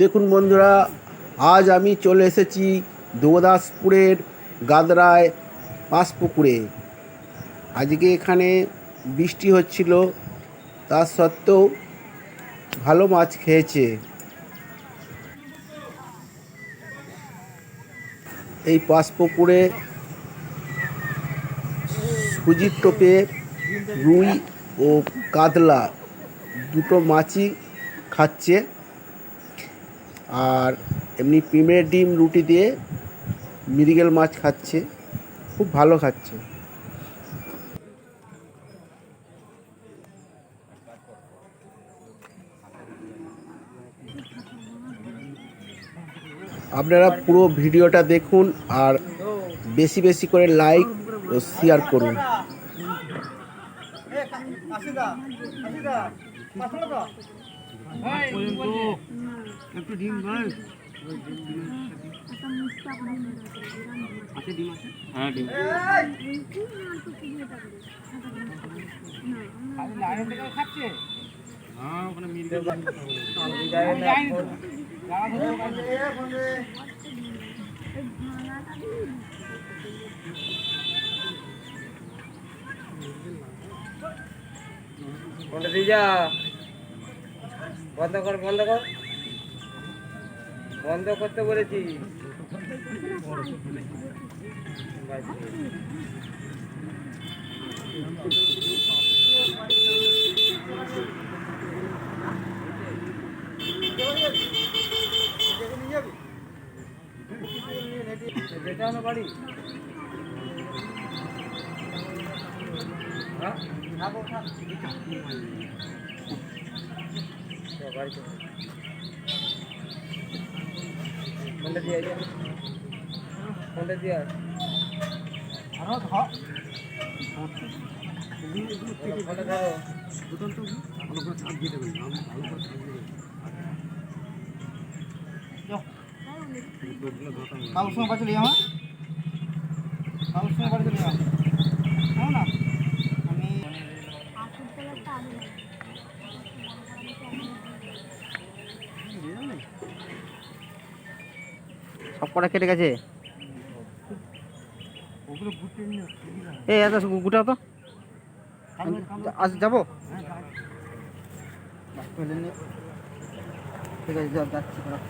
দেখুন বন্ধুরা, আজ আমি চলে এসেছি দেবদাসপুরের গাদরায় পাঁচপুকুরে। আজকে এখানে বৃষ্টি হচ্ছিল, তা সত্ত্বেও ভালো মাছ খেয়েছে। এই পাঁচপুকুরে সুজির টোপে রুই ও কাতলা দুটো মাছই খাচ্ছে। আর এমনি পিঁমড়ের ডিম রুটি দিয়ে মৃগেল মাছ খাচ্ছে, খুব ভালো খাচ্ছে। আপনারা পুরো ভিডিওটা দেখুন আর বেশি বেশি করে লাইক ও শেয়ার করুন। একটু ডিম ভাই ডিম হ্যাঁ ওখানে মিল ফোনটা দিয়ে যা? বন্ধ কর বন্ধ কর। বন্ধ করতে বলেছি। যেতে হবে বাড়ি হ্যাঁ থাকো থাক চল, বাড়ি চল। ফোনটা দিয়ে আয় যা। ফোনটা দিয়ে আয়। ফোনটা ধরো। বাবুর সঙ্গে বাড়ি চলে যাও হ্যাঁ বাবুর সঙ্গে বাড়ি চলে যাও যাও না আমি সব কটা কেটে গেছে এই এত গুটা তো আজ যাব ঠিক আছে যা- যাচ্ছি দাঁড়াও।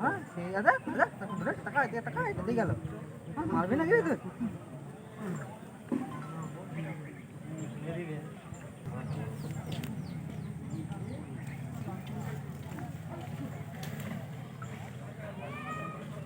হ্যাঁ সেই আছে আছে, টাকা দিয়ে গেল হ্যাঁ, মারবি না কি তুই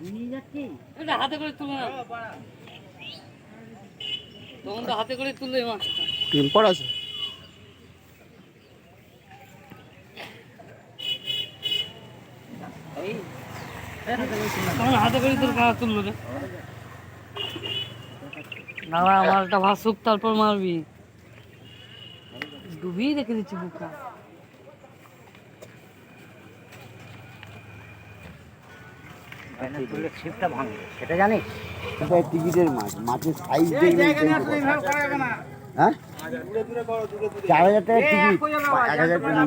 হাতে করে তুলে না তখন তো হাতে করে তুললে মাছটা টেম্পার আছে। তখন হাতে করে তোর কাজ তুললো রে। মালটা ভাসুক তারপর মারবি। ডুবিয়ে রেখে দিচ্ছি বুকা ছিপটা ভাঙবে সেটা জানিস টিকিটের মাছ মাছের সাইজ হ্যাঁ চার হাজার টাকা টিকিট এক হাজার টাকা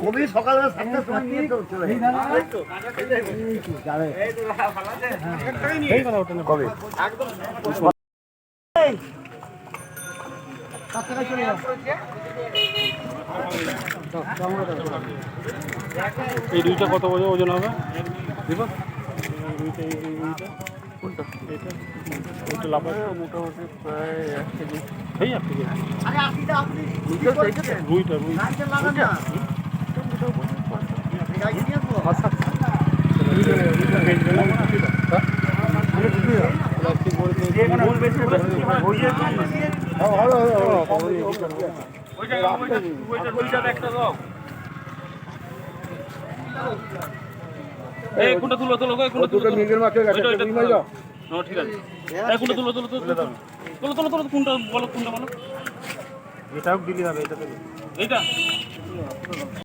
কবি সকালবেলা সাতটার সময় নিয়ে চলে যাবে কবে এই দুইটা কত বছর ওজন হবে মোটামুটি প্রায় এক কেজি সেই এক কেজি দুইটা দুইটা প্লাস্টিক বলবে কোনটা তুলো তুলো কোনটা তুলো মিগের মাছ ঠিক আছে। এই কোনটা তুলো তুলো তুলো তুলো। তুলো তুলো তুলো কোনটা বলো কোনটা বলো। এটাও দিলি হবে এটা এইটা?